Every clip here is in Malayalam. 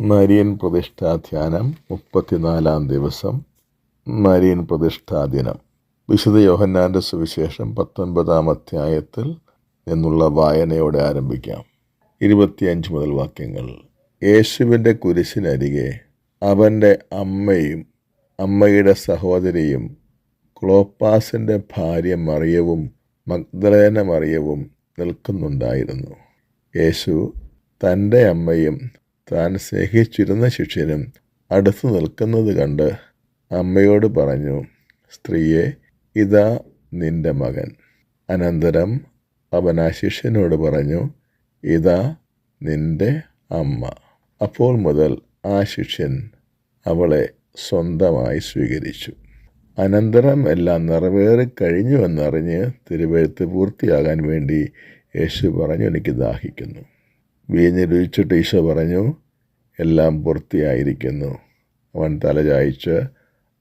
മരിയൻ പ്രതിഷ്ഠാധ്യാനം മുപ്പത്തിനാലാം ദിവസം. മരിയൻ പ്രതിഷ്ഠാദിനം വിശുദ്ധ യോഹന്നാന്റെ സുവിശേഷം പത്തൊൻപതാം അധ്യായത്തിൽ നിന്നുള്ള വായനയോടെ ആരംഭിക്കാം. ഇരുപത്തിയഞ്ച് മുതൽ വാക്യങ്ങൾ. യേശുവിന്റെ കുരിശിനരികെ അവന്റെ അമ്മയും അമ്മയുടെ സഹോദരിയും ക്ലോപ്പാസിന്റെ ഭാര്യ മറിയവും മഗ്ദലേന മറിയവും നിൽക്കുന്നുണ്ടായിരുന്നു. യേശു തന്റെ അമ്മയും താൻ സ്നേഹിച്ചിരുന്ന ശിഷ്യനും അടുത്തു നിൽക്കുന്നത് കണ്ട് അമ്മയോട് പറഞ്ഞു സ്ത്രീയെ ഇതാ നിന്റെ മകൻ. അനന്തരം അവൻ ആ ശിഷ്യനോട് പറഞ്ഞു ഇതാ നിന്റെ അമ്മ. അപ്പോൾ മുതൽ ആ ശിഷ്യൻ അവളെ സ്വന്തമായി സ്വീകരിച്ചു. അനന്തരം എല്ലാം നിറവേറി കഴിഞ്ഞുവെന്നറിഞ്ഞ് തിരുവഴുത്ത് പൂർത്തിയാകാൻ വേണ്ടി യേശു പറഞ്ഞു എനിക്ക് ദാഹിക്കുന്നു. വീഞ്ഞ് രുചിച്ചിട്ട് ഈശോ പറഞ്ഞു എല്ലാം പൂർത്തിയായിരിക്കുന്നു. അവൻ തലചായ്ച്ച്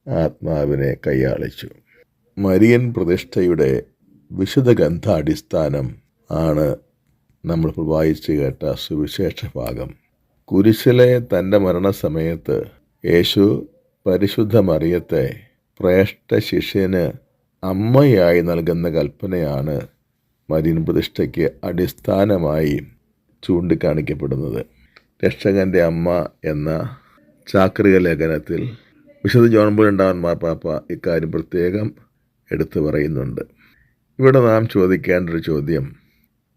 ആത്മാവിനെ കൈയാളിച്ചു. മരിയൻ പ്രതിഷ്ഠയുടെ വിശുദ്ധ ഗന്ധാടിസ്ഥാനം ആണ് നമ്മൾ വായിച്ചു കേട്ട സുവിശേഷ ഭാഗം. കുരിശിലെ തന്റെ മരണസമയത്ത് യേശു പരിശുദ്ധ മറിയത്തെ പ്രേഷ്ഠ ശിഷ്യന് അമ്മയായി നൽകുന്ന കൽപ്പനയാണ് മരിയൻ പ്രതിഷ്ഠയ്ക്ക് അടിസ്ഥാനമായി ചൂണ്ടിക്കാണിക്കപ്പെടുന്നത്. രക്ഷകന്റെ അമ്മ എന്ന ചാക്രിക ലേഖനത്തിൽ വിശുദ്ധ ജോൺ ബുലുണ്ടാവൻ മാർപ്പാപ്പ ഇക്കാര്യം പ്രത്യേകം എടുത്തു പറയുന്നുണ്ട്. ഇവിടെ നാം ചോദിക്കേണ്ട ഒരു ചോദ്യം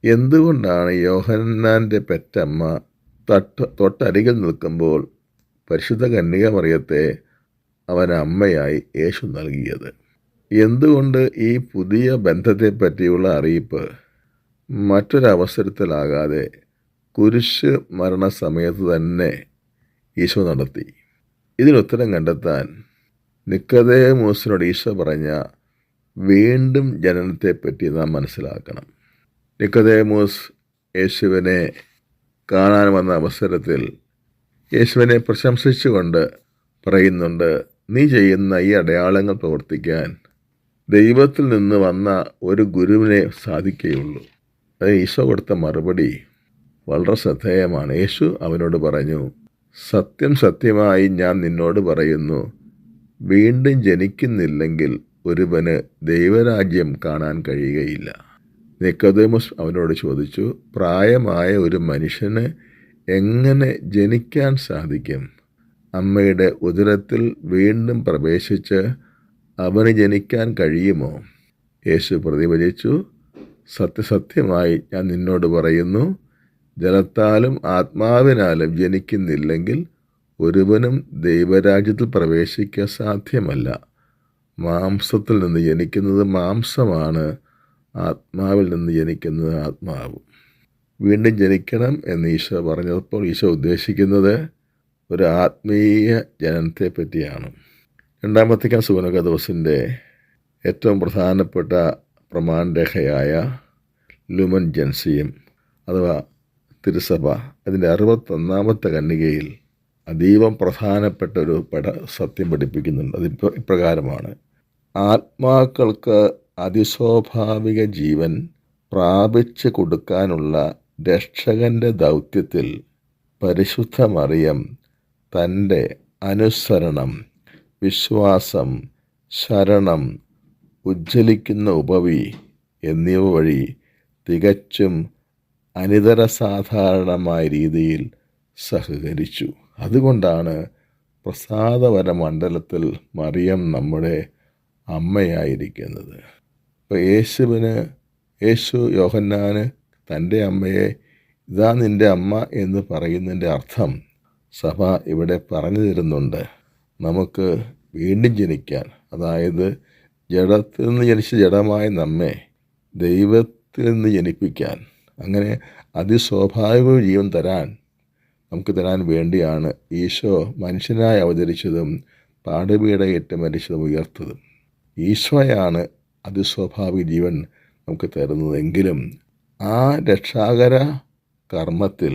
എന്തുകൊണ്ടാണ് യോഹന്നാന്റെ പെറ്റമ്മ തട്ട് തൊട്ടരികിൽ നിൽക്കുമ്പോൾ പരിശുദ്ധ കന്യക മറിയത്തെ അവൻ അമ്മയായി യേശു നൽകിയത്? എന്തുകൊണ്ട് ഈ പുതിയ ബന്ധത്തെപ്പറ്റിയുള്ള അറിയിപ്പ് മറ്റൊരവസരത്തിലാകാതെ കുരിശ് മരണസമയത്ത് തന്നെ ഈശോ നടത്തി. ഇതിനുത്തരം കണ്ടെത്താൻ നിക്കതേ മൂസിനോട് ഈശോ പറഞ്ഞ വീണ്ടും ജനനത്തെപ്പറ്റി നാം മനസ്സിലാക്കണം. നിക്കതേ മൂസ് യേശുവിനെ കാണാൻ വന്ന അവസരത്തിൽ യേശുവിനെ പ്രശംസിച്ചുകൊണ്ട് പറയുന്നുണ്ട് നീ ചെയ്യുന്ന ഈ അടയാളങ്ങൾ പ്രവർത്തിക്കാൻ ദൈവത്തിൽ നിന്ന് വന്ന ഒരു ഗുരുവിനെ സാധിക്കുകയുള്ളൂ. അത് ഈശോ കൊടുത്ത മറുപടി വളരെ ശ്രദ്ധേയമാണ്. യേശു അവനോട് പറഞ്ഞു സത്യം സത്യമായി ഞാൻ നിന്നോട് പറയുന്നു. വീണ്ടും ജനിക്കുന്നില്ലെങ്കിൽ ഒരുവന് ദൈവരാജ്യം കാണാൻ കഴിയുകയില്ല. നിക്കോദേമസ് അവനോട് ചോദിച്ചു പ്രായമായ ഒരു മനുഷ്യന് എങ്ങനെ ജനിക്കാൻ സാധിക്കും? അമ്മയുടെ ഉദരത്തിൽ വീണ്ടും പ്രവേശിച്ച് അവന് ജനിക്കാൻ കഴിയുമോ? യേശു പ്രതിവചിച്ചു സത്യസത്യമായി ഞാൻ നിന്നോട് പറയുന്നു. ജലത്താലും ആത്മാവിനാലും ജനിക്കുന്നില്ലെങ്കിൽ ഒരുവനും ദൈവരാജ്യത്തിൽ പ്രവേശിക്കാൻ സാധ്യമല്ല. മാംസത്തിൽ നിന്ന് ജനിക്കുന്നത് മാംസമാണ് ആത്മാവിൽ നിന്ന് ജനിക്കുന്നത് ആത്മാവും. വീണ്ടും ജനിക്കണം എന്ന് ഈശോ പറഞ്ഞപ്പോൾ ഈശോ ഉദ്ദേശിക്കുന്നത് ഒരു ആത്മീയ ജനനത്തെ പറ്റിയാണ് രണ്ടാമത്തെ സുവനക ദിവസിന്റെ ഏറ്റവും പ്രധാനപ്പെട്ട പ്രമാണരേഖയായ ലുമൻ ജൻസിയും അഥവാ തിരുസഭ. അതിന്റെ അറുപത്തൊന്നാമത്തെ കന്നികയിൽ അതീവം പ്രധാനപ്പെട്ട ഒരു പട സത്യം പഠിപ്പിക്കുന്നുണ്ട്. അതിപ്പോൾ ഇപ്രകാരമാണ്. ആത്മാക്കൾക്ക് അതിസ്വാഭാവിക ജീവൻ പ്രാപിച്ചു കൊടുക്കാനുള്ള രക്ഷകന്റെ ദൗത്യത്തിൽ പരിശുദ്ധ മറിയം തന്റെ അനുസരണം വിശ്വാസം ശരണം ഉജ്ജ്വലിക്കുന്ന ഉപവി എന്നിവ വഴി തികച്ചും അനിതര സാധാരണമായ രീതിയിൽ സഹകരിച്ചു. അതുകൊണ്ടാണ് പ്രസാദവര മണ്ഡലത്തിൽ മറിയം നമ്മുടെ അമ്മയായിരിക്കുന്നത്. ഇപ്പോൾ യേശുവിന് യേശു യോഹന്നാന് തന്റെ അമ്മയെ ഇതാ നിന്റെ അമ്മ എന്ന് പറയുന്നതിന്റെ അർത്ഥം സഭ ഇവിടെ പറഞ്ഞു തരുന്നുണ്ട്. നമുക്ക് വീണ്ടും ജനിക്കാൻ അതായത് ജഡത്തിൽ നിന്ന് ജനിച്ച ജഡമായ നമ്മെ ദൈവത്തിൽ നിന്ന് ജനിപ്പിക്കാൻ അങ്ങനെ അതിസ്വാഭാവിക ജീവൻ തരാൻ നമുക്ക് തരാൻ വേണ്ടിയാണ് ഈശോ മനുഷ്യനായി അവതരിച്ചതും പാടുപീടയേറ്റ് മരിച്ചതും ഉയർത്തതും. ഈശോയാണ് അതിസ്വാഭാവിക ജീവൻ നമുക്ക് തരുന്നതെങ്കിലും ആ രക്ഷാകര കർമ്മത്തിൽ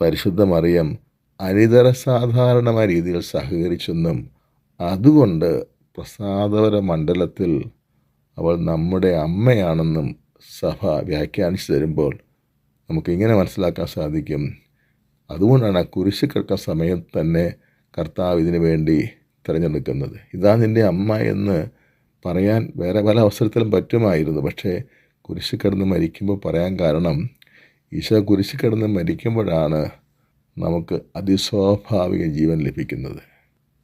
പരിശുദ്ധ മറിയം അനിതര സാധാരണമായ രീതിയിൽ സഹകരിച്ചെന്നും അതുകൊണ്ട് പ്രസാദപര മണ്ഡലത്തിൽ അവൾ നമ്മുടെ അമ്മയാണെന്നും സഭ വ്യാഖ്യാനിച്ചു തരുമ്പോൾ നമുക്കിങ്ങനെ മനസ്സിലാക്കാൻ സാധിക്കും. അതുകൊണ്ടാണ് ആ കുരിശ് സമയം തന്നെ കർത്താവ് ഇതിനു വേണ്ടി തിരഞ്ഞെടുക്കുന്നത്. ഇതാ നിന്റെ അമ്മ എന്ന് പറയാൻ വേറെ പല അവസരത്തിലും പറ്റുമായിരുന്നു. പക്ഷേ കുരിശ് കിടന്ന് മരിക്കുമ്പോൾ പറയാൻ കാരണം ഈശോ കുരിശ് കിടന്ന് മരിക്കുമ്പോഴാണ് നമുക്ക് അതിസ്വാഭാവിക ജീവൻ ലഭിക്കുന്നത്.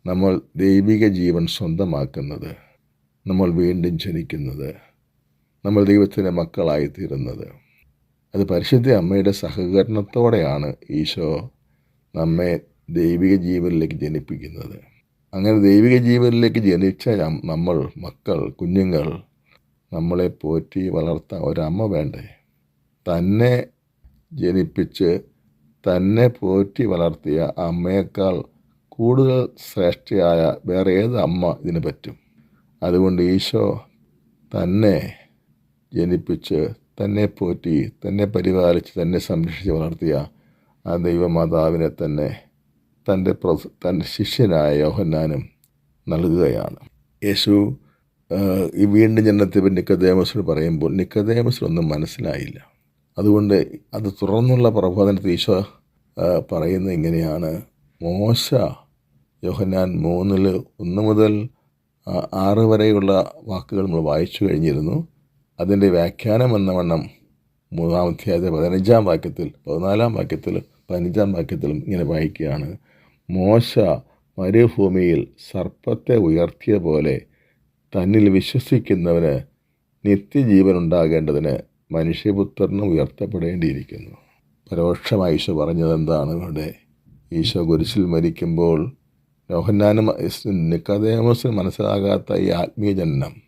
നമ്മൾ ദൈവിക ജീവൻ സ്വന്തമാക്കുന്നത്. നമ്മൾ വീണ്ടും ജനിക്കുന്നത്. നമ്മൾ ദൈവത്തിന്റെ മക്കളായിത്തീരുന്നത്. അത് പരിശുദ്ധ അമ്മയുടെ സഹകരണത്തോടെയാണ് ഈശോ നമ്മെ ദൈവിക ജീവനിലേക്ക് ജനിപ്പിക്കുന്നത്. അങ്ങനെ ദൈവിക ജീവനിലേക്ക് ജനിച്ച നമ്മൾ മക്കൾ കുഞ്ഞുങ്ങൾ നമ്മളെ പോറ്റി വളർത്താൻ ഒരമ്മ വേണ്ടേ? തന്നെ ജനിപ്പിച്ച് തന്നെ പോറ്റി വളർത്തിയ അമ്മയേക്കാൾ കൂടുതൽ ശ്രേഷ്ഠയായ വേറെ ഏത് അമ്മ ഇതിന് പറ്റും? അതുകൊണ്ട് ഈശോ തന്നെ ജനിപ്പിച്ച് തന്നെ പോറ്റി തന്നെ പരിപാലിച്ച് തന്നെ സംരക്ഷിച്ച് വളർത്തിയ ആ ദൈവമാതാവിനെ തന്നെ തന്റെ പ്രസ് തന്റെ ശിഷ്യനായ യോഹന്നാനും നൽകുകയാണ്. യേശു ഈ വീണ്ടും ജനനത്തെ പറ്റി നിക്കദേമസിനോട് പറയുമ്പോൾ നിക്കദേമസിനൊന്നും മനസ്സിലായില്ല. അതുകൊണ്ട് അത് തുറന്നുള്ള പ്രബോധനത്തിൽ ഈശോ പറയുന്നത് ഇങ്ങനെയാണ്. മോശ യോഹന്നാൻ മൂന്നിൽ ഒന്ന് മുതൽ ആറ് വരെയുള്ള വാക്കുകൾ നമ്മൾ വായിച്ചു കഴിഞ്ഞിരുന്നു. അതിന്റെ വ്യാഖ്യാനം എന്ന വണ്ണം മൂന്നാം അധ്യായത്തിലെ പതിനഞ്ചാം വാക്യത്തിൽ പതിനാലാം വാക്യത്തിൽ പതിനഞ്ചാം വാക്യത്തിലും ഇങ്ങനെ വായിക്കുകയാണ്. മോശ മരുഭൂമിയിൽ സർപ്പത്തെ ഉയർത്തിയ പോലെ തന്നിൽ വിശ്വസിക്കുന്നവന് നിത്യജീവൻ ഉണ്ടാകേണ്ടതിന് മനുഷ്യപുത്രനും ഉയർത്തപ്പെടേണ്ടിയിരിക്കുന്നു. പരോക്ഷമായി ഈശോ പറഞ്ഞത് എന്താണ്? ഇവിടെ ഈശോ കുരിശിൽ മരിക്കുമ്പോൾ യോഹന്നാനും നിക്കതേമസിന് മനസ്സിലാകാത്ത ഈ ആത്മീയ ജനനം.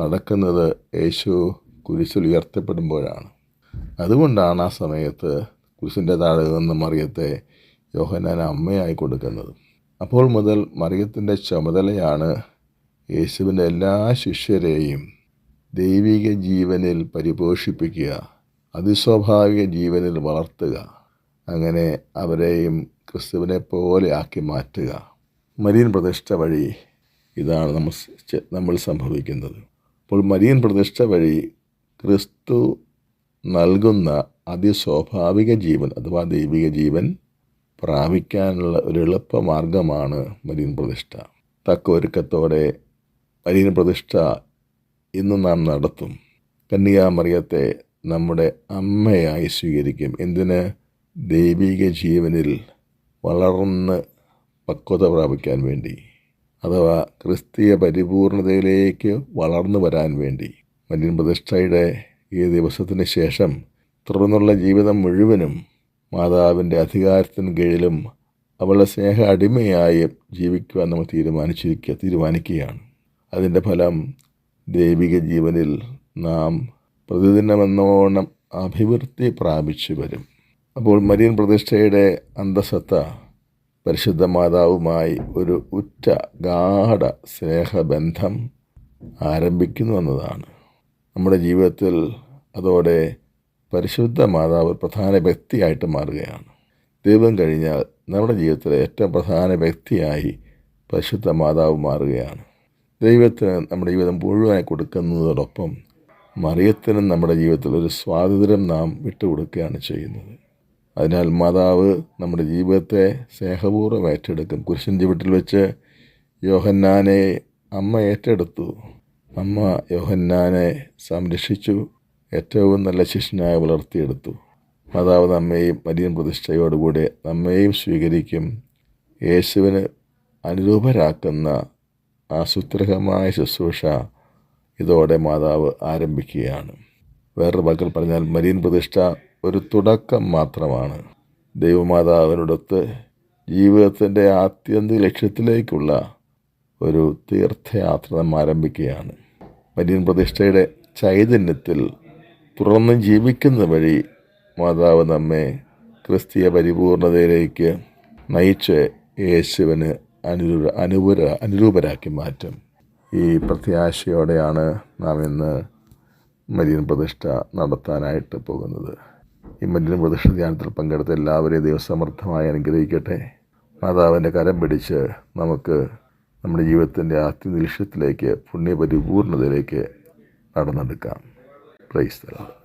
നടക്കുന്നത് യേശു കുരിശിൽ ഉയർത്തപ്പെടുമ്പോഴാണ്. അതുകൊണ്ടാണ് ആ സമയത്ത് കുരിശിന്റെ താഴെ നിന്ന് മറിയത്തെ യോഹനാൻ അമ്മയായി കൊടുക്കുന്നത്. അപ്പോൾ മുതൽ മറിയത്തിന്റെ ചുമതലയാണ് യേശുവിന്റെ എല്ലാ ശിഷ്യരെയും ദൈവിക ജീവനിൽ പരിപോഷിപ്പിക്കുക അതിസ്വാഭാവിക ജീവനിൽ വളർത്തുക അങ്ങനെ അവരെയും ക്രിസ്തുവിനെ പോലെ ആക്കി മാറ്റുക. മരിയൻ പ്രതിഷ്ഠ വഴി ഇതാണ് നമ്മൾ നമ്മൾ സംഭവിക്കുന്നത്. അപ്പോൾ മരിയൻ പ്രതിഷ്ഠ വഴി ക്രിസ്തു നൽകുന്ന അതിസ്വാഭാവിക ജീവൻ അഥവാ ദൈവിക ജീവൻ പ്രാപിക്കാനുള്ള ഒരു എളുപ്പ മാർഗമാണ് മരിയൻ പ്രതിഷ്ഠ. തക്ക ഒരുക്കത്തോടെ മരിയൻ പ്രതിഷ്ഠ ഇന്ന് നാം നടത്തും. കന്യാമറിയത്തെ നമ്മുടെ അമ്മയായി സ്വീകരിക്കും. എന്തിന്? ദൈവിക ജീവനിൽ വളർന്ന് പക്വത പ്രാപിക്കാൻ വേണ്ടി. അഥവാ ക്രിസ്തീയ പരിപൂർണതയിലേക്ക് വളർന്നു വരാൻ വേണ്ടി മരിയൻ പ്രതിഷ്ഠയുടെ ഈ ദിവസത്തിന് ശേഷം തുടർന്നുള്ള ജീവിതം മുഴുവനും മാതാവിന്റെ അധികാരത്തിന് കീഴിലും അവളുടെ സ്നേഹ അടിമയായി ജീവിക്കുവാൻ നമ്മൾ തീരുമാനിച്ചിരിക്കുക തീരുമാനിക്കുകയാണ്. അതിന്റെ ഫലം ദൈവിക ജീവനിൽ നാം പ്രതിദിനമെന്നോണം അഭിവൃദ്ധി പ്രാപിച്ചു വരും. അപ്പോൾ മരിയൻ പ്രതിഷ്ഠയുടെ അന്തസത്ത പരിശുദ്ധ മാതാവുമായി ഒരു ഉറ്റ ഗാഠ സ്നേഹബന്ധം ആരംഭിക്കുന്നു എന്നതാണ്. നമ്മുടെ ജീവിതത്തിൽ അതോടെ പരിശുദ്ധ മാതാവ് പ്രധാന വ്യക്തിയായിട്ട് മാറുകയാണ്. ദൈവം കഴിഞ്ഞാൽ നമ്മുടെ ജീവിതത്തിലെ ഏറ്റവും പ്രധാന വ്യക്തിയായി പരിശുദ്ധ മാതാവ് മാറുകയാണ്. ദൈവത്തിന് നമ്മുടെ ജീവിതം മുഴുവനായി കൊടുക്കുന്നതോടൊപ്പം മറിയത്തിനും നമ്മുടെ ജീവിതത്തിൽ ഒരു സ്വാതന്ത്ര്യം നാം വിട്ടുകൊടുക്കുകയാണ് ചെയ്യുന്നത്. അതിനാൽ മാതാവ് നമ്മുടെ ജീവിതത്തെ സ്നേഹപൂർവം ഏറ്റെടുക്കും. കുരിശൻ ചുവട്ടിൽ വെച്ച് യോഹന്നാനെ അമ്മ ഏറ്റെടുത്തു. അമ്മ യോഹന്നാനെ സംരക്ഷിച്ചു. ഏറ്റവും നല്ല ശിഷ്യനായി വളർത്തിയെടുത്തു. മാതാവ് നമ്മയും വലിയ പ്രതിഷ്ഠയോടുകൂടെ നമ്മയും സ്വീകരിക്കും. യേശുവിന് അനുരൂപരാക്കുന്ന ആസൂത്രകമായ ശുശ്രൂഷ ഇതോടെ മാതാവ് ആരംഭിക്കുകയാണ്. വേറൊരു വാക്കിൽ പറഞ്ഞാൽ മരിയൻ പ്രതിഷ്ഠ ഒരു തുടക്കം മാത്രമാണ്. ദൈവമാതാവിനോടൊത്ത് ജീവിതത്തിന്റെ ആത്യന്തിക ലക്ഷ്യത്തിലേക്കുള്ള ഒരു തീർത്ഥയാത്ര നാം ആരംഭിക്കുകയാണ്. മരിയൻ പ്രതിഷ്ഠയുടെ ചൈതന്യത്തിൽ തുറന്ന് ജീവിക്കുന്ന വഴി മാതാവ് നമ്മെ ക്രിസ്തീയ പരിപൂർണതയിലേക്ക് നയിച്ച് യേശുവിന് അനുരൂപ അനുപുര അനുരൂപരാക്കി മാറ്റും. ഈ പ്രത്യാശയോടെയാണ് നാം ഇന്ന് മരിയൻ പ്രതിഷ്ഠ നടത്താനായിട്ട് പോകുന്നത്. ഈ മരിയൻ പ്രദക്ഷിണ ധ്യാനത്തിൽ പങ്കെടുത്ത എല്ലാവരെയും ദൈവസമർത്ഥമായി അനുഗ്രഹിക്കട്ടെ. മാതാവിന്റെ കരം പിടിച്ച് നമുക്ക് നമ്മുടെ ജീവിതത്തിന്റെ ആത്മനിലക്ഷ്യത്തിലേക്ക് പുണ്യപരിപൂർണതയിലേക്ക് നടന്നെടുക്കാം. പ്രൈസ് തരാം